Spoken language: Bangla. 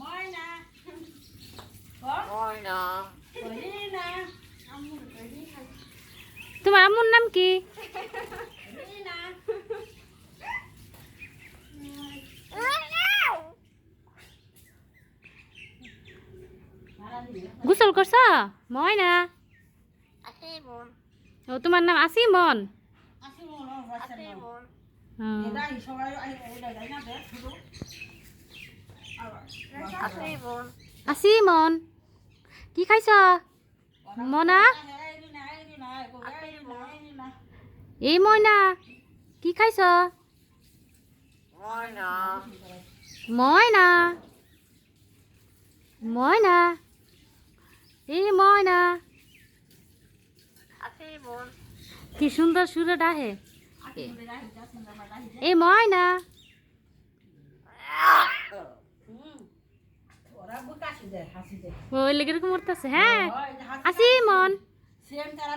ময়না ময়না রিনা তোমার আম্মুর নাম কি? রিনা গোসল করছ? ময়না। ও তোমার নাম আসিমন? আসি মন বাচ্চা আছে নাম। বোন হুম। এটা সবাই এটা যাই না দেখ শুধু? আবার আছে বোন আসিমন কি খাইছ? মনা? এই ময়না কি খাইছ? ময়না ময়না এই ময়না আছে বোন কি সুন্দর সুরে ডাহে। এই ময়না ওই লেগে এরকম করতেছে হ্যাঁ। হাসি আসিমন। সেম তারা